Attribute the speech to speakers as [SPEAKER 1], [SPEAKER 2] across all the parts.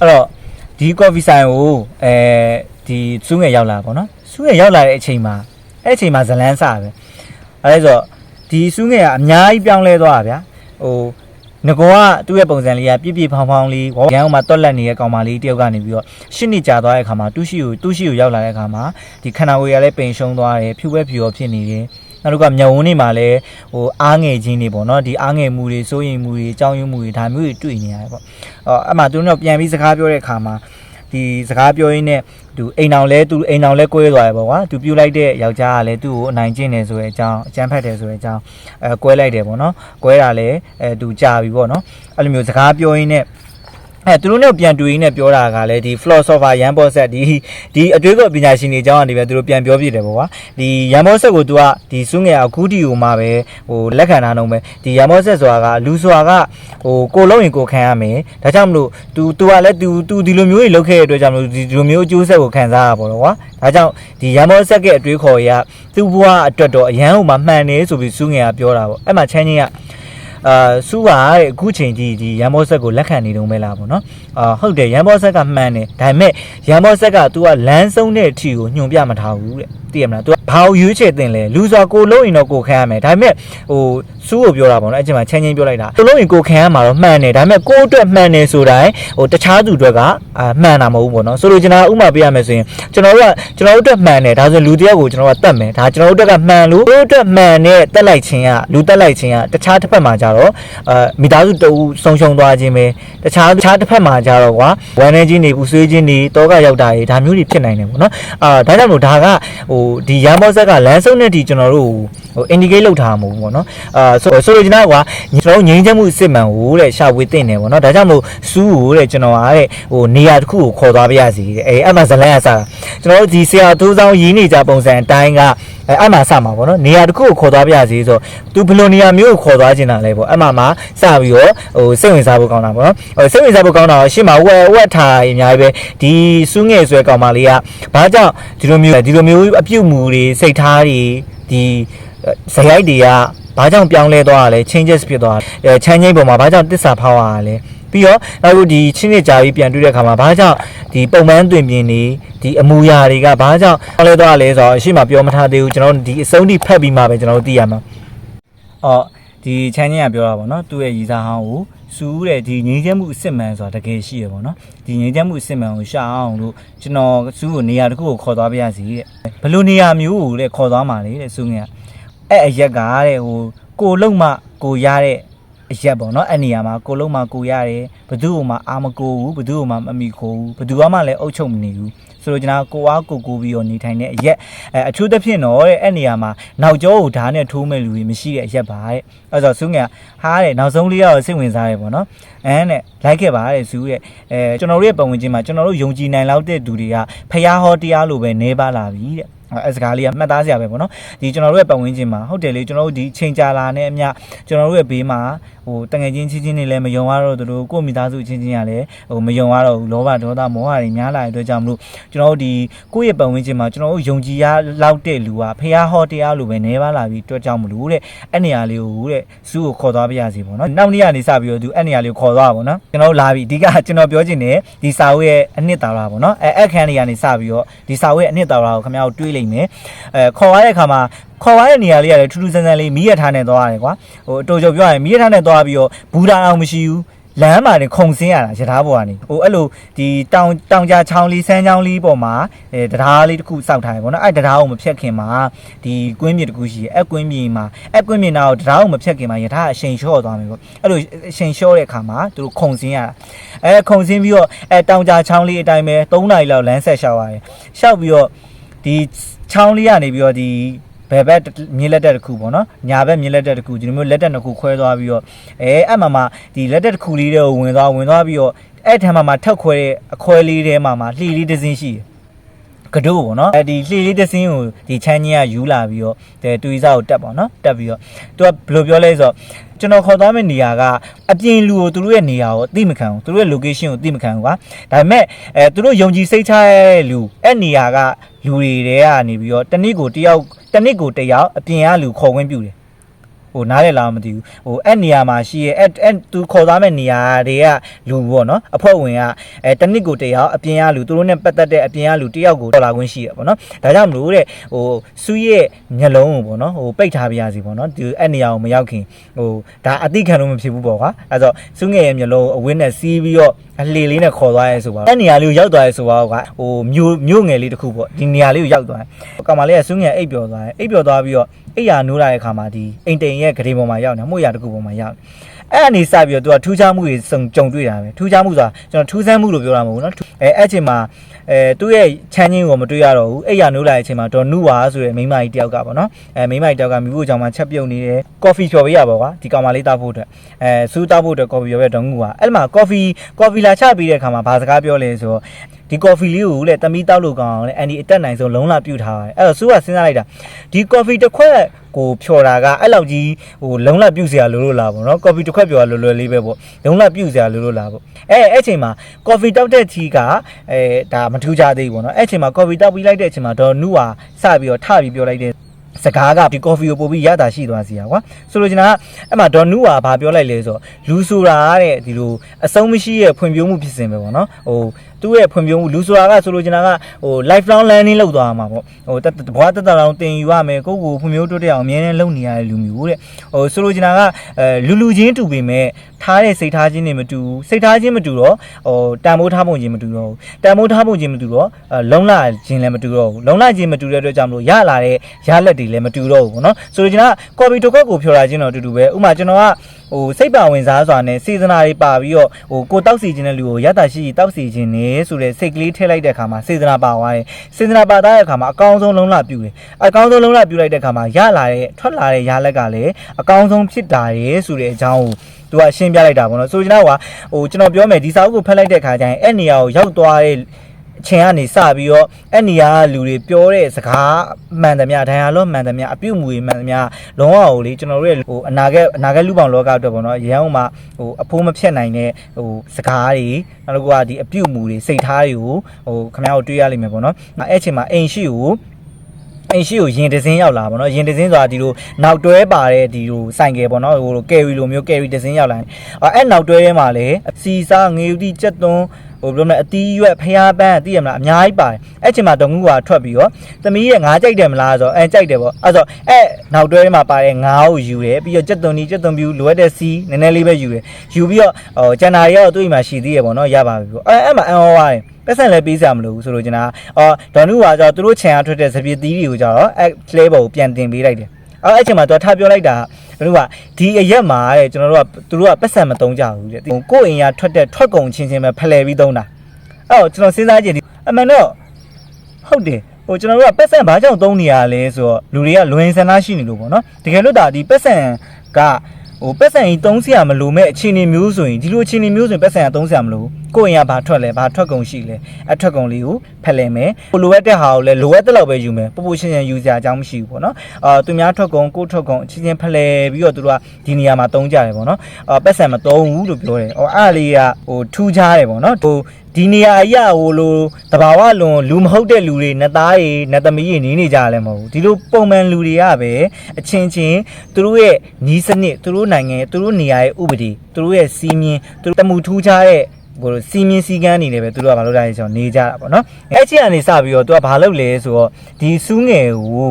[SPEAKER 1] အဲ့တော့ဒီ coffee ဆိုင်ကိုအဲဒီစူးငယ်ရောက်လာပေါ့နော်စူးငယ်ရောက်လာတဲ့အချိန်မှာအဲ့အချိန်မှာဇလန်းစပဲအဲ့ဒါဆိုတော့ဒီစူးငယ်ကအများကြီးပြောင်းလဲသွားတာဗျာဟိုငကောကသူ့ရဲ့ပုံစံလေးကပြည့်ပြည့်ဖောင်ဖောင်လေးရန်အောင်မှာတွက်လက်နေတဲ့ကောင်မလေးတယောက်ကနေပြီးတော့ရှစ်နှစ်ကြာသွားတဲ့အခါမှာတူးရှိကိုတူးရှိကိုရောက်လာတဲ့အခါမှာဒီခန္ဓာကိုယ်ကလည်းပိန်ရှုံသွားတယ်ဖြူပဲဖြူရောဖြစ်နေတယ် နောက်တစ်ခါမျက်ဝန်းတွေမှာလည်းဟိုအားငယ်ခြင်းတွေပေါ့နော်ဒီအားငယ်မှုတွေစိုးရိမ်မှုတွေအကြောင်းရင်းမှုတွေဒါမျိုးတွေတွေ့နေရတယ်ပေါ့အော်အဲ့မှာသူတို့ပြန်ပြီးစကားပြောတဲ့အခါမှာဒီစကားပြောရင်းနဲ့သူအိမ်အောင်လဲသူအိမ်အောင်လဲကွဲသွားတယ်ပေါ့ကွာသူပြူလိုက်တဲ့ယောက်ျားကလည်းသူ့ကိုအနိုင်ကျင့်တယ်ဆိုတဲ့အကြောင်းအကြမ်းဖက်တယ်ဆိုတဲ့အကြောင်းအဲကွဲလိုက်တယ်ပေါ့နော်ကွဲတာလည်းအဲသူကြာပြီပေါ့နော်အဲ့လိုမျိုးစကားပြောရင်းနဲ့ အဲသူတို့နဲ့ပြန်တွေ့ရင်းနဲ့ပြောတာကလည်းဒီ philosopher ရန်ဘော့ဆက်ဒီဒီအတွေးကောပညာရှင်တွေအကြောင်းကနေပဲသူတို့ပြန်ပြောပြတယ်ပေါ့ကွာဒီရန်ဘော့ဆက်ကို तू ကဒီစုငယ်အခုတီကိုမှပဲဟိုလက်ခံထားတော့မယ်ဒီရန်ဘော့ဆက်ဆိုတာကလူဆိုတာကဟိုကိုလုံးရင်ကိုခံရမယ်ဒါကြောင့်မလို့ तू तू ကလည်း तू तू ဒီလိုမျိုးကြီးလုပ်ခဲ့တဲ့အတွက်ကြောင့်မလို့ဒီလိုမျိုးအကျိုးဆက်ကိုခံစားရပါတော့ကွာဒါကြောင့်ဒီရန်ဘော့ဆက်ရဲ့အတွေးခေါ်ရသူ့ဘဝအတွက်တော့အရန်ဟိုမှာမှန်တယ်ဆိုပြီးစုငယ်ကပြောတာပေါ့အဲ့မှာချမ်းချင်းက အာစူးပါတဲ့အခုချိန်ကြီးဒီရန်ဘောဆက်ကိုလက်ခံနေတုံးပဲလားပေါ့နော်အာဟုတ်တယ်ရန်ဘောဆက်ကမှန်တယ်ဒါပေမဲ့ရန်ဘောဆက်က तू ကလမ်းဆုံးတဲ့အထီကိုညွန်ပြမထားဘူးတဲ့သိရမလား तू က ဘာကိုရွေးချယ်တင်လဲလူစွာကိုလုံးရင်တော့ကိုခံရမယ်ဒါပေမဲ့ဟိုစူးကိုပြောတာပေါ့နော်အဲ့ချိန်မှာချမ်းချင်းပြောလိုက်တာကိုလုံးရင်ကိုခံရမှာတော့မှန်တယ်ဒါပေမဲ့ကိုအတွက်မှန်တယ်ဆိုတိုင်းဟိုတခြားသူအတွက်ကအာမှန်တာမဟုတ်ဘူးပေါ့နော်ဆိုလိုချင်တာဥမာပေးရမယ်ဆိုရင်ကျွန်တော်တို့ကကျွန်တော်တို့အတွက်မှန်တယ်ဒါဆိုလူတစ်ယောက်ကိုကျွန်တော်ကတတ်မယ်ဒါကျွန်တော်တို့အတွက်ကမှန်လို့တို့အတွက်မှန်တဲ့တက်လိုက်ခြင်းကလူတက်လိုက်ခြင်းကတခြားတစ်ဖက်မှာကြတော့အာမိသားစုတူဆုံးရှုံးသွားခြင်းပဲတခြားတခြားတစ်ဖက်မှာကြတော့ကွာဝမ်းနေခြင်းတွေပူဆွေးခြင်းတွေတောကရောက်တာတွေဒါမျိုးတွေဖြစ်နိုင်တယ်ပေါ့နော်အာဒါကြောင့်မို့ဒါကဟိုဒီရန်ဘောဆက်ကလမ်းဆုံးတဲ့ဒီကျွန်တော်တို့ဟို indicate လုပ်ထားမှာမဟုတ်ဘူးပေါ့နော်အာဆိုဆိုလိုချင်တာကကျွန်တော်တို့ငြိမ်းချမ်းမှုစစ်မှန်ကိုတဲ့ရှာဖွေတင်တယ်ပေါ့နော်ဒါကြောင့်မို့စူးကိုတဲ့ကျွန်တော်ကတဲ့ဟိုနေရာတစ်ခုကိုခေါ်သွားပြရစီတဲ့အဲအဲ့မှာဇလန်ကစားကျွန်တော်တို့ဒီဆရာတိုးဆောင်ရင်းနေကြပုံစံအတိုင်းကအဲအဲ့မှာစမှာပေါ့နော်နေရာတစ်ခုကိုခေါ်သွားပြရစီဆိုတော့ तू ဘယ်လိုနေရာမျိုးကိုခေါ်သွားခြင်းတာလဲပေါ့အဲ့မှာမှစပြီးတော့ဟိုစိတ်ဝင်စားဖို့ကောင်းတာပေါ့နော်ဟိုစိတ်ဝင်စားဖို့ကောင်းတာရှေ့မှာဝက်ဝက်ထားအများကြီးပဲဒီစူးငယ်ဆွဲကောင်မလေးကဘာကြောင့်ဒီလိုမျိုးဒီလိုမျိုးအပြုတ်မှုတွေစိတ်ထားတွေဒီဇယိုက်တွေကဘာကြောင့်ပြောင်းလဲသွားတာလဲ changes ဖြစ်သွားတာအဲချမ်းချင်းပုံမှာဘာကြောင့်တစ္ဆာဖောက်ရတာလဲပြီးတော့အခုဒီချင်းနှစ်ကြာပြီးပြန်တွေ့တဲ့ခါမှာဘာကြောင့်ဒီပုံမှန်တွင်ပြင်းနေဒီအမူအရာတွေကဘာကြောင့်ပြောင်းလဲသွားတာလဲဆိုတော့အရှိမပြောမထားသေးဘူးကျွန်တော်တို့ဒီအစုံထိဖက်ပြီးမှပဲကျွန်တော်တို့သိရမှာအော် ဒီချမ်းချင်းကပြောတာပေါ့နော်သူ့ရဲ့ရည်စားဟောင်းကိုစူးတဲ့ဒီငြိမ်းချမ်းမှုအစ်စ်မှန်ဆိုတာတကယ်ရှိရပေါ့နော်ဒီငြိမ်းချမ်းမှုအစ်စ်မှန်ကိုရှာအောင်လို့ကျွန်တော်စူးကိုနေရာတစ်ခုကိုခေါ်သွားပြရစီတဲ့ဘယ်လိုနေရာမျိုးကိုတဲ့ခေါ်သွားမှာလေတဲ့စူးငယ်ကအဲ့အရက်ကတဲ့ဟိုကိုလုံးမကိုရတဲ့အရက်ပေါ့နော်အဲ့နေရာမှာကိုလုံးမကိုရတယ်ဘသူ့ဟိုမှာအာမကိုဘူးဘသူ့ဟိုမှာမမီခိုဘူးဘသူကမှလည်းအုပ်ချုပ်မနေဘူး ဆိုတော့ကျွန်တော်ကိုအားကိုကိုပြီးတော့နေထိုင်တဲ့အရက်အဲအထူးသဖြင့်တော့တဲ့အဲ့နေရာမှာနောက်ကျောကိုဓာတ်နဲ့ထိုးမဲ့လူတွေမရှိတဲ့အရက်ပါတဲ့အဲ့ဆိုဆူးငယ်ဟားတဲ့နောက်ဆုံးလေးရောက်စိတ်ဝင်စားတယ်ပေါ့နော်အဲနဲ့လိုက်ခဲ့ပါတဲ့ဇူးရဲ့အဲကျွန်တော်တို့ရဲ့ပတ်ဝန်းကျင်မှာကျွန်တော်တို့ယုံကြည်နိုင်လောက်တဲ့သူတွေကဖျားဟောတရားလိုပဲနေပါလာပြီတဲ့ အဲစကားလေးကမှတ်သားစရာပဲပေါ့နော်ဒီကျွန်တော်တို့ရဲ့ပတ်ဝန်းကျင်မှာဟုတ်တယ်လေကျွန်တော်တို့ဒီချိန်ကြာလာနဲ့အမျှကျွန်တော်တို့ရဲ့ဘေးမှာဟိုတငယ်ချင်းချင်းချင်းတွေလည်းမယုံရတော့သူတို့ကိုယ့်မိသားစုချင်းချင်းကလည်းဟိုမယုံရတော့ဘူးလောဘဒေါသမောဟတွေများလာတဲ့အတွက်ကြောင့်မလို့ကျွန်တော်တို့ဒီကိုယ့်ရဲ့ပတ်ဝန်းကျင်မှာကျွန်တော်တို့ယုံကြည်ရလောက်တဲ့လူကဖះဟောတရားလိုပဲနေပါလာပြီးအတွက်ကြောင့်မလို့တဲ့အဲ့နေရာလေးကိုတဲ့စူးကိုခေါ်သွားပြရစီပေါ့နော်နောက်နေ့ကနေစပြီးတော့သူအဲ့နေရာလေးကိုခေါ်သွားပါပေါ့နော်ကျွန်တော်တို့လာပြီအဓိကကျွန်တော်ပြောချင်တယ်ဒီစာဝတ်ရဲ့အနှစ်သာရပေါ့နော်အဲအခန်းလေးကနေစပြီးတော့ဒီစာဝတ်ရဲ့အနှစ်သာရကိုခင်ဗျားတို့တွေးလိုက်မယ်အဲခေါ်ရတဲ့အခါမှာခေါ်ရတဲ့နေရာလေးကလည်းထူးထူးဆန်းဆန်းလေးမီးရထားနဲ့သွားရတယ်ကွာဟိုအတူတူပြောရရင်မီးရထားနဲ့သွားပြီးတော့ဘူတာအောင်မရှိဘူးလမ်းမှာနေခုံဆင်းရတာရထားပေါ်ကနေဟိုအဲ့လိုဒီတောင်တောင်ကြားချောင်းလေးဆန်းချောင်းလေးပေါ်မှာအဲတရားလေးတစ်ခုစောက်ထားတယ်ပေါ့နော်အဲ့တရားကိုမဖြတ်ခင်မှာဒီကွင်းမြေတစ်ခုရှိတယ်အဲ့ကွင်းမြေမှာအဲ့ကွင်းမြေနာကိုတရားကိုမဖြတ်ခင်မှာရထားအရှိန်လျှော့သွားမယ်ပေါ့အဲ့လိုအရှိန်လျှော့တဲ့အခါမှာသူတို့ခုံဆင်းရတာအဲခုံဆင်းပြီးတော့အဲတောင်ကြားချောင်းလေးအတိုင်းပဲ3နာရီလောက်လမ်းဆက်လျှောက်ရတယ်လျှောက်ပြီးတော့ ဒီချောင်းလေးကနေပြီးတော့ဒီဘယ်ဘက်မြေလက်တက်တစ်ခုပေါ့နော်ညာဘက်မြေလက်တက်တစ်ခုဒီလိုမျိုးလက်တက်နှစ်ခုခွဲသွားပြီးတော့အဲအဲ့မှာမှဒီလက်တက်တစ်ခုလေးတွေကိုဝင်သွားဝင်သွားပြီးတော့အဲ့ထံမှာမှထောက်ခွဲတဲ့အခွဲလေးထဲမှာမှလှီလေးတစ်စင်းရှိတယ် ကဒိုးပေါ့နော်အဲဒီလှီလေးတစ်စင်းကိုဒီချမ်းကြီးကယူလာပြီးတော့တဲ့တူရီစာကိုတက်ပေါ့နော်တက်ပြီးတော့သူကဘယ်လိုပြောလဲဆိုတော့ကျွန်တော်ခေါ်သွားမယ့်နေရာကအပြင်လူကိုသူတို့ရဲ့နေရာကိုအသိမခံဘူးသူတို့ရဲ့ location ကိုအသိမခံဘူးကွာဒါပေမဲ့အဲသူတို့ယုံကြည်စိတ်ချတဲ့လူအဲ့နေရာကလူတွေတဲကနေပြီးတော့တနည်းကိုတယောက်တနည်းကိုတယောက်အပြင်ကလူခေါ်ခွင့်ပြုတယ် ဟိဟိုနားလဲလာမသိဘူးဟိုအဲ့နေရာမှာရှိရဲ့အဲ့အဲ့သူခေါ်သွားမဲ့နေရာတွေကလူပေါ့နော်အဖွဲ့ဝင်ကအဲတနစ်ကိုတယောက်အပြင်ကလူသူတို့နဲ့ပတ်သက်တဲ့အပြင်ကလူတယောက်ကိုတော်လာခွင့်ရှိရပေါ့နော်ဒါကြောင့်မလို့တဲ့ဟိုစူးရဲ့မျက်လုံးကိုပေါ့နော်ဟိုပိတ်ထားပြရစီပေါ့နော်ဒီအဲ့နေရာကိုမရောက်ခင်ဟိုဒါအတိခံလို့မဖြစ်ဘူးပေါ့ကွာအဲ့တော့စူးငယ်ရဲ့မျက်လုံးကိုအဝင်းနဲ့စီးပြီးတော့အလှေလေးနဲ့ခေါ်သွားရဲဆိုပါအဲ့နေရာလေးကိုရောက်သွားရဲဆိုပါကွာဟိုမြို့မြို့ငယ်လေးတစ်ခုပေါ့ဒီနေရာလေးကိုရောက်သွားတယ်ကောင်မလေးကစူးငယ်အိပ်ပျော်သွားတယ်အိပ်ပျော်သွားပြီးတော့အိပ်ရာနိုးလာတဲ့ခါမှာဒီအိမ်တိန်ရဲ့ရဲ့ဂရေပေါ်မှာရောက်နေမှုရတကူပေါ်မှာရောက်အဲ့အနေစပြီးတော့သူကထူးခြားမှုတွေစုံကြုံတွေ့တာပဲထူးခြားမှုဆိုတာကျွန်တော်ထူးဆန်းမှုလို့ပြောတာမဟုတ်ဘူးနော်အဲအဲ့ချိန်မှာအဲသူ့ရဲ့ချမ်းချင်းကိုမတွေ့ရတော့ဘူးအဲ့ရနိုးလာတဲ့အချိန်မှာဒေါ်နုဝါဆိုတဲ့မိန်းမကြီးတယောက်ကပေါ့နော်အဲမိန်းမကြီးတယောက်ကမိဖို့ကြောင့်မှချက်ပြုတ်နေတယ်ကော်ဖီချော်ပေးရပါကွာဒီကောင်မလေးတောက်ဖို့အတွက်အဲစူးတောက်ဖို့အတွက်ကော်ဖီရော်ပေးဒေါ်နုဝါအဲ့မှာကော်ဖီကော်ဖီလာချပေးတဲ့အခါမှာဘာစကားပြောလဲဆိုတော့ဒီကော်ဖီလေးကိုလေတမီးတောက်လို့ကောင်းအောင်လေအန်ဒီအတက်နိုင်ဆုံးလုံးလာပြုတ်ထားပါတယ်အဲ့တော့စူးကစဉ်းစားလိုက်တာဒီကော်ဖီတစ်ခွက် ကိုဖြော်တာကအဲ့လောက်ကြီးဟိုလုံးလာပြုတ်စရာလိုလို့လားပေါ့နော်ကော်ဖီတစ်ခွက်ဖြော်လွယ်လွယ်လေးပဲပေါ့လုံးလာပြုတ်စရာလိုလို့လားပေါ့အဲအဲ့ချိန်မှာကော်ဖီတောက်တဲ့ချီကအဲဒါမထူးကြသေးဘူးပေါ့နော်အဲ့ချိန်မှာကော်ဖီတောက်ပြီးလိုက်တဲ့အချိန်မှာဒေါ်နုဟာစပြီးတော့ထပြီးပြောလိုက်တဲ့စကားကဒီကော်ဖီကိုပို့ပြီးရတာရှိသွားစီရကွာဆိုလိုချင်တာကအဲ့မှာဒေါ်နုဟာဘာပြောလိုက်လဲဆိုတော့လူဆိုတာတဲ့ဒီလိုအဆုံးမရှိရဲ့ဖွံ့ဖြိုးမှုဖြစ်စဉ်ပဲပေါ့နော်ဟိုသူ့ရဲ့ဖွံ့ဖြိုးမှုလူဆိုတာကဆိုလိုချင်တာကဟို lifelong learning လုပ်သွားမှာပေါ့ဟိုတက်ဘွားတက်တက်အောင်တင်ယူရမယ်ကိုယ့်ကိုယ်ဖွံ့ဖြိုးတိုးတက်အောင်အမြဲတမ်းလုပ်နေရတဲ့လူမျိုးတဲ့ဟိုဆိုလိုချင်တာကအဲလူလူချင်းတူပေမဲ့ထားတဲ့စိတ်ထားချင်းတွေမတူဘူးစိတ်ထားချင်းမတူတော့ဟိုတန်ဖိုးထားပုံချင်းမတူတော့ဘူးတန်ဖိုးထားပုံချင်းမတူတော့အဲလုံလချင်းလည်းမတူတော့ဘူးလုံလချင်းမတူတဲ့အတွက်ကြောင့်မလို့ရလာတဲ့ရလက်တွေလည်းမတူတော့ဘူးပေါ့နော်ဆိုလိုချင်တာကကော်ပီတိုကော့ကိုဖြော်တာချင်းတော့အတူတူပဲဥပမာကျွန်တော်က ဟိုစိတ်ပါဝင်စားစွာနဲ့စေတနာတွေပါပြီးတော့ဟိုကိုတောက်စီခြင်းတဲ့လူကိုရတာရှိရှိတောက်စီခြင်းနေဆိုတဲ့စိတ်ကလေးထည့်လိုက်တဲ့အခါမှာစေတနာပါသွားတယ်စေတနာပါသွားတဲ့အခါမှာအကောင်းဆုံးလုံးလပြူတယ်အကောင်းဆုံးလုံးလပြူလိုက်တဲ့အခါမှာရလာတဲ့ထွက်လာတဲ့ရလက်ကလည်းအကောင်းဆုံးဖြစ်တာရယ်ဆိုတဲ့အကြောင်းကိုသူကရှင်းပြလိုက်တာပေါ့နော်ဆိုကျွန်တော်ကဟိုကျွန်တော်ပြောမယ်ဒီစာအုပ်ကိုဖတ်လိုက်တဲ့အခါကျရင်အဲ့နေရာကိုရောက်သွားတဲ့ အချိန်ကနေစပြီးတော့အဲ့နေရာကလူတွေပြောတဲ့စကားမှန်သမျှဒဏ်ရာလောမှန်သမျှအပြုတ်မူတွေမှန်သမျှလုံးဝကိုလေကျွန်တော်တို့ရဲ့ဟိုအနာဂတ်အနာဂတ်လူပောင်လောကအတွက်ပေါ့နော်ရန်အောင်မှာဟိုအဖိုးမဖြတ်နိုင်တဲ့ဟိုစကားတွေနောက်တစ်ခုကဒီအပြုတ်မူတွေစိတ်ထားတွေကိုဟိုခင်ဗျားတို့တွေးရလိမ့်မယ်ပေါ့နော်အဲ့အချိန်မှာအိမ်ရှိကိုအိမ်ရှိကိုရင်တစင်းရောက်လာပါတော့ရင်တစင်းဆိုတာဒီလိုနောက်တွဲပါတဲ့ဒီလိုဆိုင်ကယ်ပေါ့နော်ဟိုလိုကယ်ရီလိုမျိုးကယ်ရီတစင်းရောက်လာတယ်အဲ့နောက်တွဲထဲမှာလည်းအစီစားငေဦးတိကြက်သွန်း ဟိုဘယ်လိုလဲအတီးရွက်ဖျားပန်းသိရမလားအများကြီးပါတယ်အဲ့ချိန်မှာဒေါငူကထွက်ပြီးတော့သမီးရဲ့ငါးကြိုက်တယ်မလားဆိုတော့အဲကြိုက်တယ်ပေါ့အဲ့ဆိုအဲ့နောက်တွဲထဲမှာပါတဲ့ငါးကိုယူတယ်ပြီးတော့ကြက်သွန်ဒီကြက်သွန်ပြူလိုအပ်တဲ့စီးနည်းနည်းလေးပဲယူတယ်ယူပြီးတော့ဟိုကျန်တာတွေကတော့သူ့အိမ်မှာရှိသေးရပေါ့နော်ရပါပြီပေါ့အဲ့အဲ့မှာအန်ဟောရတယ်ပတ်စံလည်းပေးစရာမလိုဘူးဆိုလို့ကျွန်တော်အော်ဒေါနုကကျတော့သူတို့ခြံရထွက်တဲ့စပစ်သီးတွေကိုကျတော့အဲ့ clay ပေါ်ကိုပြန်တင်ပေးလိုက်တယ် အဲ့အဲ့ချိန်မှာသူကထားပြောလိုက်တာဘယ်လိုကဒီအရက်မှာတဲ့ကျွန်တော်တို့ကသူတို့ကပတ်စံမတုံးကြဘူးတဲ့ကိုယ့်အိမ်ကထွက်တဲ့ထွက်ကုန်ချင်းချင်းပဲဖလှယ်ပြီးသုံးတာအဲ့တော့ကျွန်တော်စဉ်းစားကြည့်ဒီအမှန်တော့ဟုတ်တယ်ဟိုကျွန်တော်တို့ကပတ်စံဘာကြောင့်သုံးနေရလဲဆိုတော့လူတွေကလွင်ဆန္ဒရှိနေလို့ပေါ့နော်တကယ်လို့ဒါဒီပတ်စံက ဟိုပတ်စံကြီးသုံးစရာမလိုမဲ့အခြေအနေမျိုးဆိုရင်ဒီလိုအခြေအနေမျိုးဆိုရင်ပတ်စံကသုံးစရာမလိုကိုယ့်အိမ်ကဘာထွက်လဲဘာထွက်ကုန်ရှိလဲအထွက်ကုန်လေးကိုဖက်လဲမယ်ဟိုလိုအပ်တဲ့ဟာကိုလည်းလိုအပ်တဲ့လောက်ပဲယူမယ်ပပရှင်းရှင်းယူစရာအကြောင်းမရှိဘူးပေါ့နော်အာသူများထွက်ကုန်ကိုယ့်ထွက်ကုန်အချင်းချင်းဖက်လဲပြီးတော့သူတို့ကဒီနေရာမှာသုံးကြတယ်ပေါ့နော်အာပတ်စံမသုံးဘူးလို့ပြောတယ်ဟိုအဲ့ဒါလေးကဟိုထူးခြားတယ်ပေါ့နော်ဟို ဒီနေရာအရာဟိုလိုတဘာဝလွန်လူမဟုတ်တဲ့လူတွေနတ်သားတွေနတ်သမီးတွေနေနေကြလည်းမဟုတ်ဘူးဒီလိုပုံမှန်လူတွေကပဲအချင်းချင်းသူတို့ရဲ့နီးစနစ်သူတို့နိုင်ငံသူတို့နေရာရဲ့ဥပဒေသူတို့ရဲ့စီးမြင်သူတို့တမှုထူးခြားတဲ့ဟိုစီမင်းစီကန်းအနေနဲ့ပဲသူတို့ကမလုပ်တာလေကျွန်တော်နေကြတာပေါ့နော်အဲ့ချင်းကနေစပြီးတော့သူကဘာလုပ်လဲဆိုတော့ဒီစူးငယ်ကို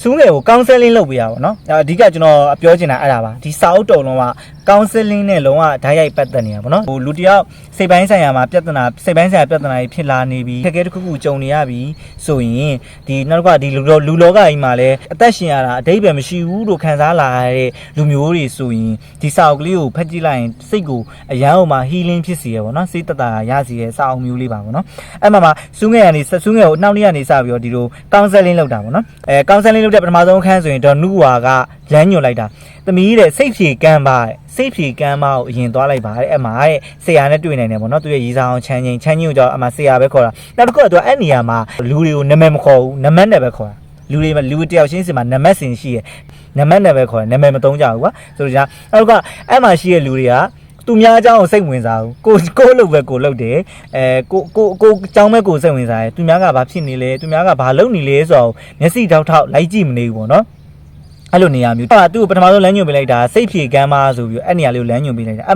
[SPEAKER 1] စူးငယ်ကိုကောင်ဆယ်လင်းလုပ်ပေးရပါတော့။အဓိကကျွန်တော်ပြောချင်တာအဲ့ဒါပါ။ဒီစာအုပ်တုံလုံးက ကောင်ဆယ်လင်းနဲ့လုံးဝဓာတ်ရိုက်ပတ်သက်နေတာပေါ့နော်။ဟိုလူတယောက်စိတ်ပိုင်းဆိုင်ရာမှာပြဿနာစိတ်ပိုင်းဆိုင်ရာပြဿနာတွေဖြစ်လာနေပြီးခက်ခဲတစ်ခုခုကြုံနေရပြီဆိုရင်ဒီနောက်ကဒီလူလောလူလောကကြီးမှာလည်းအသက်ရှင်ရတာအတိတ်ပဲမရှိဘူးလို့ခံစားလာရတဲ့လူမျိုးတွေဆိုရင်ဒီစာအုပ်ကလေးကိုဖတ်ကြည့်လိုက်ရင်စိတ်ကိုအရန်အောင်မှာ healing ဖြစ်စီရပေါ့နော်စိတ်တတာရစီရစာအုပ်မျိုးလေးပါပေါ့နော်အဲ့မှာမှာစူးငယ်ကနေစူးငယ်ကိုနှောင်းလေးကနေစပြီးတော့ဒီလိုကောင်ဆယ်လင်းလုပ်တာပေါ့နော်အဲကောင်ဆယ်လင်းလုပ်တဲ့ပထမဆုံးအခန်းဆိုရင်ဒေါ်နူဝါက လမ်းညွှန်လိုက်တာသမီးတဲ့စိတ်ဖြေကမ်းပါတဲ့စိတ်ဖြေကမ်းမကိုအရင်သွားလိုက်ပါတဲ့အဲ့မှာတဲ့ဆရာနဲ့တွေ့နိုင်တယ်ပေါ့နော်သူရဲ့ရီစာအောင်ချမ်းချင်းချမ်းချင်းကိုကြောအမှဆရာပဲခေါ်တာနောက်တစ်ခုကသူကအဲ့နေရာမှာလူတွေကိုနာမည်မခေါ်ဘူးနာမည်နဲ့ပဲခေါ်တာလူတွေလူတယောက်ချင်းစီမှာနံပါတ်စင်ရှိရယ်နံပါတ်နဲ့ပဲခေါ်တယ်နာမည်မသုံးကြဘူးကွာဆိုတော့じゃနောက်ကအဲ့မှာရှိတဲ့လူတွေကသူများအကြောင်းကိုစိတ်ဝင်စားဘူးကိုကိုလို့ပဲကိုလုပ်တယ်အဲကိုကိုကိုအကြောင်းပဲကိုစိတ်ဝင်စားတယ်သူများကဘာဖြစ်နေလဲသူများကဘာလုပ်နေလဲဆိုတော့မျက်စိထောက်ထောက်လိုက်ကြည့်မနေဘူးပေါ့နော် အဲ့လိုနေရာမျိုးဟာသူ့ကိုပထမဆုံးလမ်းညွှန်ပေးလိုက်တာစိတ်ဖြေကမ်းပါဆိုပြီးအဲ့နေရာလေးကိုလမ်းညွှန်ပေးလိုက်တာ